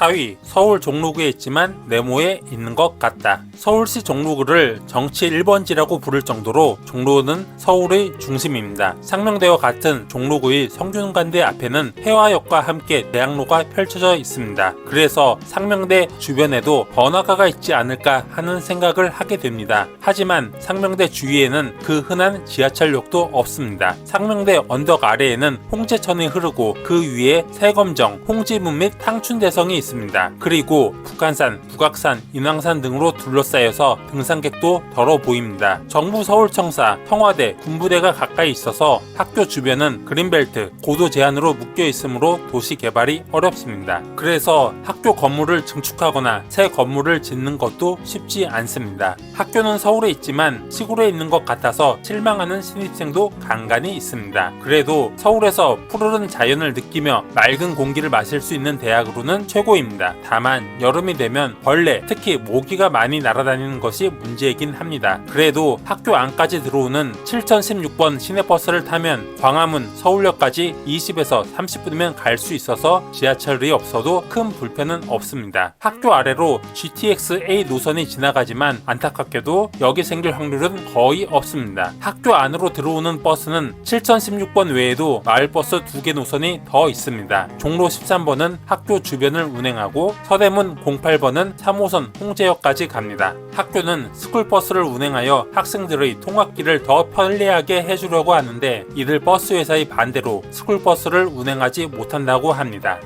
4위 서울 종로구에 있지만 네모에 있는 것 같다. 서울시 종로구를 정치 1번지라고 부를 정도로 종로는 서울의 중심입니다. 상명대와 같은 종로구의 성균관대 앞에는 해화역과 함께 대학로가 펼쳐져 있습니다. 그래서 상명대 주변에도 번화가가 있지 않을까 하는 생각을 하게 됩니다. 하지만 상명대 주위에는 그 흔한 지하철역도 없습니다. 상명대 언덕 아래에는 홍제천이 흐르고 그 위에 세검정, 홍지문 및 탕춘대성이 있습니다. 그리고 북한산, 북악산, 인왕산 등으로 둘러싸여서 등산객도 덜어 보입니다. 정부 서울청사, 청와대, 군부대가 가까이 있어서 학교 주변은 그린벨트, 고도 제한으로 묶여 있으므로 도시 개발이 어렵습니다. 그래서 학교 건물을 증축하거나 새 건물을 짓는 것도 쉽지 않습니다. 학교는 서울에 있지만 시골에 있는 것 같아서 실망하는 신입생도 간간히 있습니다. 그래도 서울에서 푸르른 자연을 느끼며 맑은 공기를 마실 수 있는 대학으로는 최고입니다. 다만 여름이 되면 벌레, 특히 모기가 많이 날아다니는 것이 문제이긴 합니다. 그래도 학교 안까지 들어오는 7016번 시내버스를 타면 광화문, 서울역까지 20에서 30분이면 갈 수 있어서 지하철이 없어도 큰 불편은 없습니다. 학교 아래로 GTX A 노선이 지나가지만 안타깝게도 여기 생길 확률은 거의 없습니다. 학교 안으로 들어오는 버스는 7016번 외에도 마을버스 2개 노선이 더 있습니다. 종로 13번은 학교 주변을 운행하고 서대문 08번은 3호선 홍제역까지 갑니다. 학교는 스쿨버스를 운행하여 학생들의 통학길을 더 편리하게 해주려고 하는데 이들 버스 회사의 반대로 스쿨버스를 운행하지 못한다고 합니다.